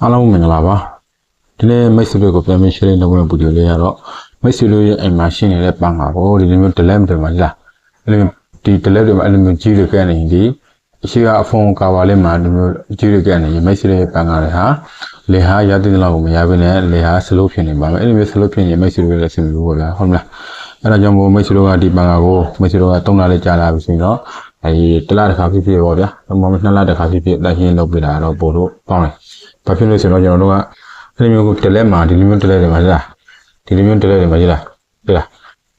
အားလုံးမင်္ဂလာပါဒီနေ့မိတ်ဆွေတွေကိုပြန်ပြီး sharing လုပ်မယ့်ဗီဒီယိုလေးကတော့မိတ်ဆွေတို့ရဲ့အိမ်မှာရှိနေတဲ့ပန်းကာကိုဒီလိုမျိုး delete တွေမှာလားအဲ့လိုဒီ delete တွေမှာအဲ့လိုမျိုးကြီးတွေကဲနေရင်ဒီအရှိကအဖုံကာပါလေးမှာဒီလိုမျိုးကြီးတွေကဲနေရင်မိတ်ဆွေတွေရဲ့ပန်းကာတွေဟာလေဟာရတဲ့လောက်ကိုမရဘဲနဲ့လေဟာ slow ဖြစ်နေပါမယ်အဲ့လိုမျိုး slow ဖြစ်ရင်မိတ်ဆွေတွေလည်းဆင်ပြေဖို့ဗျာဟုတ်မလားအဲ့ဒါကြောင့်မို့မိတ်ဆွေတို့ကဒီပန်းကာကိုမိတ်ဆွေတို့ကတုံးလာလေးကြာလာပြီဆိုရင်တော့ အဲဒီတစ်လတစ်ခါဖြစ်ဖြစ်ပေါ့ဗျာ။မမနှစ်လတစ်ခါဖြစ်ဖြစ်လက်ရှင်းလုပ်ပြတာတော့ပို့လို့ပေါင်းတယ်။ဘာဖြစ်လို့ဆိုတော့ကျွန်တော်တို့ကဒီလိုမျိုးကိုတလဲမှာဒီလိုမျိုးတလဲတွေမှာလားဒီလိုမျိုးတလဲတွေမှာကြီးလားဟုတ်လား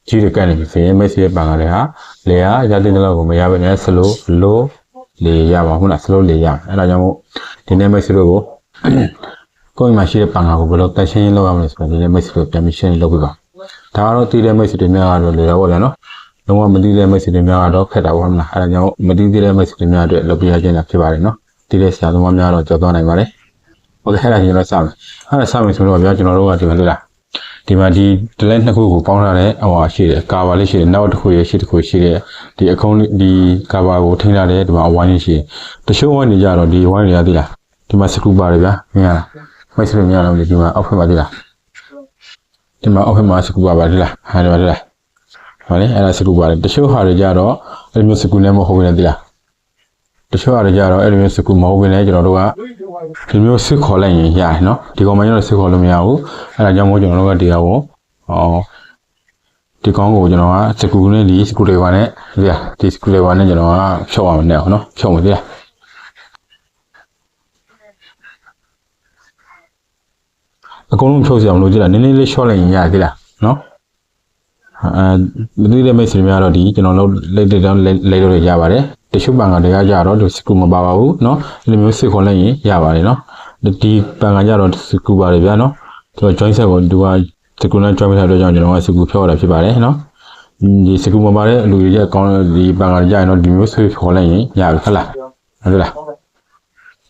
ကြီးတွေကန်နေပြီဆိုရင် message ရဲ့ပန်ကလေးဟာလေဟာရတဲ့လောက်ကိုမရဘဲနဲ့ slow low လေရပါဟုတ်လား slow လေရအဲ့ဒါကြောင့်မို့ဒီနေ့ message တို့ကိုကိုယ်မှာရှိတဲ့ပန်ကကိုဘယ်လိုတက်ရှင်းလုပ်ရမလဲဆိုတော့ဒီနေ့ message ကိုပြန်ပြီးရှင်းလုပ်ပြပါဒါကတော့တည်တဲ့ message တွေများကတော့လေတော့ဗောလေနော် လုံးဝမသိတဲ့မိတ်ဆွေတွေများကတော့ခက်တာပေါ့မလားအဲဒါကြောင့်မသိသေးတဲ့မိတ်ဆွေတွေများအတွက်လုပ်ပြရခြင်းတာဖြစ်ပါတယ်နော်ဒီတဲ့ဆရာသမားများတော့ကြော်သွားနိုင်ပါတယ်ဟုတ်ကဲ့အဲ့ဒါကျွန်တော်စမယ်အဲ့ဒါစမယ်ဆိုတော့ဗျာကျွန်တော်တို့ကဒီမှာလို့လားဒီမှာဒီဒလက်နှစ်ခုကိုပေါင်းထားတဲ့ဟိုဟာရှိတယ်ကာဗာလေးရှိတယ်နောက်တစ်ခုရရှိတစ်ခုရှိတယ်ဒီအကုန်းဒီကာဗာကိုထိန်းထားတယ်ဒီမှာအဝိုင်းရှိတယ်တချို့ဝိုင်းတွေကြတော့ဒီဝိုင်းတွေကသိလားဒီမှာစကူပါတယ်ဗျာမြင်ရလားမိတ်ဆွေများတော့ဒီမှာအောက်ဖက်မှာသိလားဒီမှာအောက်ဖက်မှာစကူပါပါသိလားဟာဒီမှာသိလား ဟုတ်လေအဲ့ဒါစကူပါတယ်တချို့ဟာတွေကြတော့အဲ့လိုမျိုးစကူနဲ့မဟုတ်ဘူးလေသေးလားတချို့ဟာတွေကြတော့အဲ့လိုမျိုးစကူမဟုတ်ဘူးလေကျွန်တော်တို့ကဒီမျိုးစစ်ခေါ်လိုက်ရင်ရတယ်နော်ဒီကောင်မကျွန်တော်စစ်ခေါ်လို့မရဘူးအဲ့ဒါကြောင့်မို့ကျွန်တော်တို့ကဒီကောင်ကိုဟောဒီကောင်ကိုကျွန်တော်ကစကူနဲ့ဒီစကူတွေပါနဲ့ဒီလားဒီစကူတွေပါနဲ့ကျွန်တော်ကဖြုတ်အောင်နဲ့အောင်နော်ဖြုတ်မယ်ဒီလားအကုန်လုံးဖြုတ်စီအောင်လို့ကြည့်လားနည်းနည်းလေးရှော့လိုက်ရင်ရတယ်ဒီလားနော် အဲဒီတဲ့မိတ်ဆွေများတော့ဒီကျွန်တော်တို့လက်တက်တော့လက်လို့ရပါတယ်တချို့ပန်ကတွေကကြတော့ဒီစကူမပါပါဘူးเนาะဒီလိုမျိုးစစ်ခွန်လိုက်ရင်ရပါတယ်เนาะဒီပန်ကကြတော့စကူပါတယ်ဗျာเนาะကျွန်တော် join set ကိုဒီကစကူနဲ့ join ထားတဲ့ကြောင့်ကျွန်တော်ကစကူဖြောတာဖြစ်ပါတယ်เนาะဒီစကူမပါတဲ့အလူတွေရဲ့အကောင်းဒီပန်ကကြရင်တော့ဒီမျိုးဆွေးခေါ်လိုက်ရင်ရပြီဟုတ်လားဟုတ်လား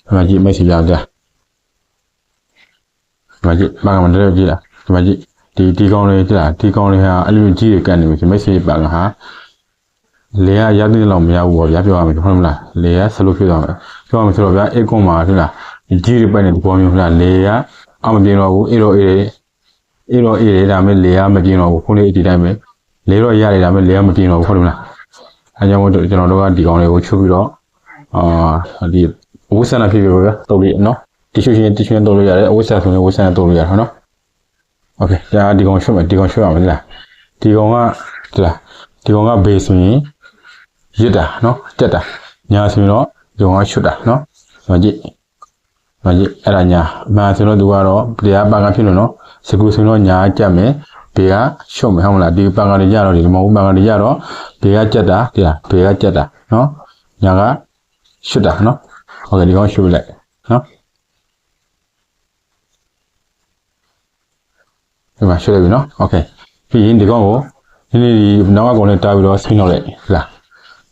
အမကြီးမိတ်ဆွေကြောင်ကြာအမကြီးပန်ကမတည်းကြည့်လားအမကြီး ဒီဒီကောင်းလေးကြည့်လားဒီကောင်းလေးဟာအလူကြီးတွေကန်နေပြီမိတ်ဆွေပန်ကဟာလေကရတဲ့လောက်မရဘူးပေါ့ဗျာပြောရမယ်ဟုတ်မလားလေကဆလို့ဖြစ်သွားမယ်ပြောရမယ်ဆိုတော့ဗျာအေကွန်မှာဟုတ်လားကြီးတွေပိုက်နေဒီပေါ်မျိုးဟုတ်လားလေကအမပြင်းတော့ဘူးအေတော့အေအေတော့အေဒါမဲ့လေကမပြင်းတော့ဘူးခုနေ့ဒီတိုင်းပဲလေတော့ရတယ်ဒါမဲ့လေကမပြင်းတော့ဘူးဟုတ်မလားအဲကြောင့်မို့ကျွန်တော်တို့ကဒီကောင်လေးကိုချုပ်ပြီးတော့အာဒီဝစ်ဆန်နာဖြစ်ပြီဗျာတုပ်လေးနော်တီရှူရှင်တီရှူတုပ်လို့ရတယ်ဝစ်ဆန်ဆိုရင်ဝစ်ဆန်တုပ်လို့ရတယ်ဟုတ်နော် โอเคဒါဒီကောင်ရှုပ်မယ်ဒီကောင်ရှုပ်ရမယ်လားဒီကောင်ကဒီလားဒီကောင်ကဘေးဆိုရင်ရစ်တာနော်တက်တာညာဆိုရင်တော့ဂျုံကချွတ်တာနော်မကြည့်မကြည့်အဲ့ဒါညာမာဆိုတော့သူကတော့တရားပန်ကဖြစ်လို့နော်စကူဆိုရင်တော့ညာကြက်မယ်ဘေကရှုပ်မယ်ဟုတ်မလားဒီပန်ကလေးကြတော့ဒီမဟုတ်ပန်ကလေးကြတော့ဘေကကြက်တာဒီလားဘေကကြက်တာနော်ညာကရှွတ်တာနော်ဟုတ်ကဲ့ဒီကောင်ရှုပ်လိုက်နော် ဒီမှာရှုပ်လိုက်ပြီနော်โอเคပြီးရင်ဒီကောင်ကိုဒီနေ့ဒီနောက်ကကောင်လေးတားပြီးတော့ဆင်းလောက်လိုက်ဟုတ်လား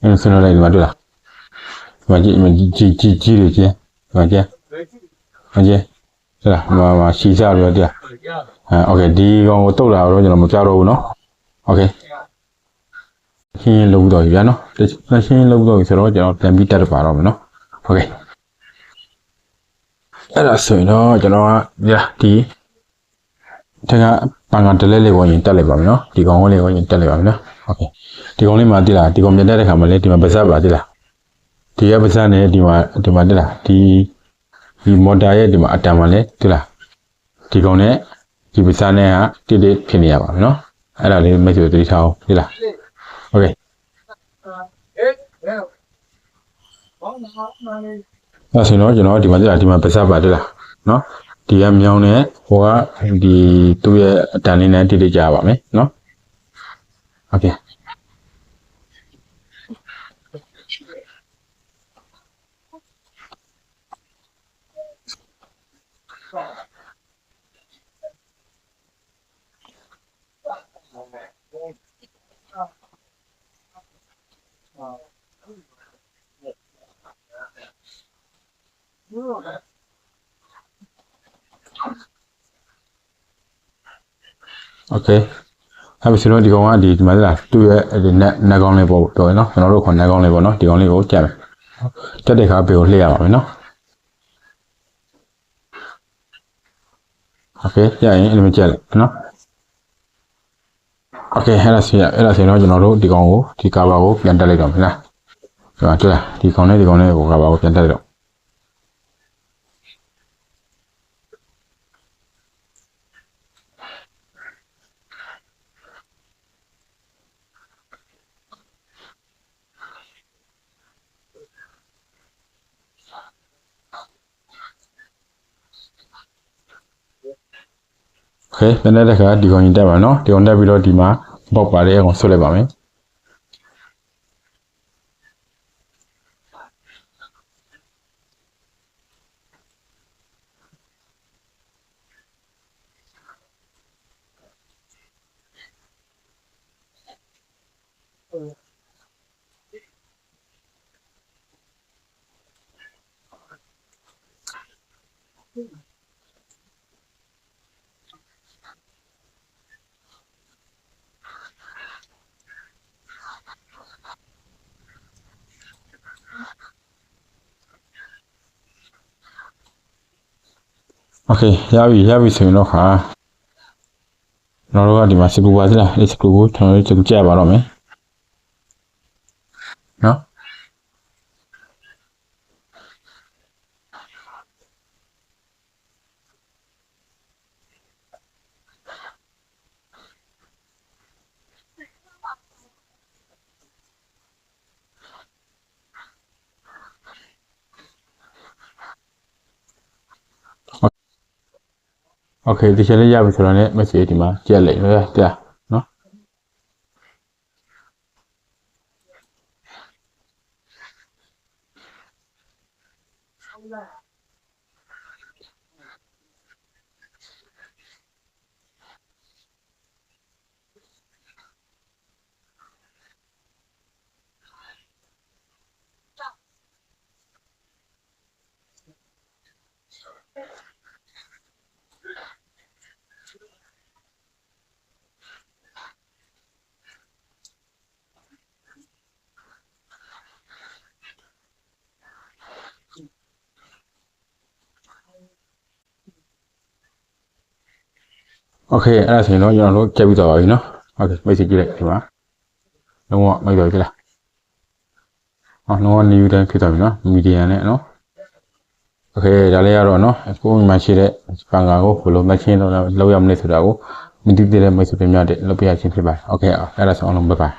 အင်းဆွနေလိုက်ဒီမှာတွေ့လားဒီမှာကြည့်ကြီးကြီးကြီးတွေကျင်းဒီမှာကျင်းမကျင်းဟဲ့လားဒီမှာမှာရှီစားပြီးတော့တရားအဲโอเคဒီကောင်ကိုတုတ်လာတော့ကျွန်တော်မကြောက်တော့ဘူးเนาะโอเคရှင်းလုံးတော့ပြီဗျာเนาะရှင်းလုံးတော့ပြီဆိုတော့ကျွန်တော်ပြန်ပြီးတက်ပါတော့မယ်เนาะโอเคအဲ့ဒါဆိုရင်တော့ကျွန်တော်ကဒီ ထက်ကပန်ကတလဲလေးဝင်ရင်တက်လိုက်ပါမယ်နော်ဒီကောင်လေးဝင်ရင်တက်လိုက်ပါမယ်နော်ဟုတ်ကဲ့ဒီကောင်လေးမှာတိလာဒီကောင်မြတ်တဲ့ခါမှာလေဒီမှာပါဇက်ပါတိလာဒီကပါဇက်နဲ့ဒီမှာဒီမှာတိလာဒီဒီမော်တာရဲ့ဒီမှာအတန်မှာလေတိလာဒီကောင်နဲ့ဒီပါဇက်နဲ့ကတိတိဖြစ်နေရပါမယ်နော်အဲ့ဒါလေးမိတ်ဆွေသတိထားအောင်တိလာဟုတ်ကဲ့အဲ့ဆိုတော့ကျွန်တော်ဒီမှာတိလာဒီမှာပါဇက်ပါတိလာနော် ဒီကမြောင်းနဲ့ဟိုကဒီသူ့ရဲ့အတန်လေးနဲ့တိတိကြပါမယ်နော်โอเค โอเคအဲ့ဆိုတော့ဒီကောင်ကဒီဒီမှာလားသူ့ရဲ့ဒီနက်နက်ကောင်းလေးပေါ့ပြောရနော်ကျွန်တော်တို့ခေါ်နက်ကောင်းလေးပေါ့နော်ဒီကောင်လေးကိုကြက်မယ်ကြက်တဲ့ခါပေကိုလှည့်ရပါမယ်နော် โอเคရရင်အဲ့လိုမျိုးကြက်လိုက်နော်โอเคအဲ့ဒါဆိုရအဲ့ဒါဆိုရင်တော့ကျွန်တော်တို့ဒီကောင်ကိုဒီကာဘာကိုပြန်တက်လိုက်တော့မယ်လားဒီမှာတွေ့လားဒီကောင်နဲ့ဒီကောင်နဲ့ကိုကာဘာကိုပြန်တက်လိုက်တော့ ကဲနည်းနည်းတခါဒီကောင်ကြီးတက်ပါနော်ဒီကောင်တက်ပြီးတော့ဒီမှာပေါက်ပါတဲ့အကောင်ဆွတ်လိုက်ပါမယ်嗯。 โอเคရပြီရပြီဆိုရင်တော့ခါကျွန်တော်တို့ကဒီမှာစကรูပါသလားအဲ့စကรูကိုကျွန်တော်တို့ကြည့်ကြပါတော့မယ်နော် okay ဒီချက်လေးရပြီဆိုတော့ね message ဒီမှာကြက်လိုက်ရကြာနော်ဟုတ်လား โอเคအဲ့ဒါဆိုရင်တော့ကျွန်တော်တို့ကြက်ပြီးတော့ပါပြီနော်โอเค message ကြည့်လိုက်ဒီမှာလုံးဝမိုက်တော့ပြီလားဟောလုံးဝ new တန်းဖြစ်သွားပြီနော် media နဲ့နော်โอเคဒါလေးကတော့နော်ကိုယ်မှရှိတဲ့ပန်ကာကိုဘယ်လိုမချင်းတော့လောက်ရမလဲဆိုတာကိုမသိသေးတဲ့မိတ်ဆွေတွေများတဲ့လုပ်ပြရချင်းဖြစ်ပါတယ်โอเคအဲ့ဒါဆိုအောင်လုံးဘိုင်ဘိုင်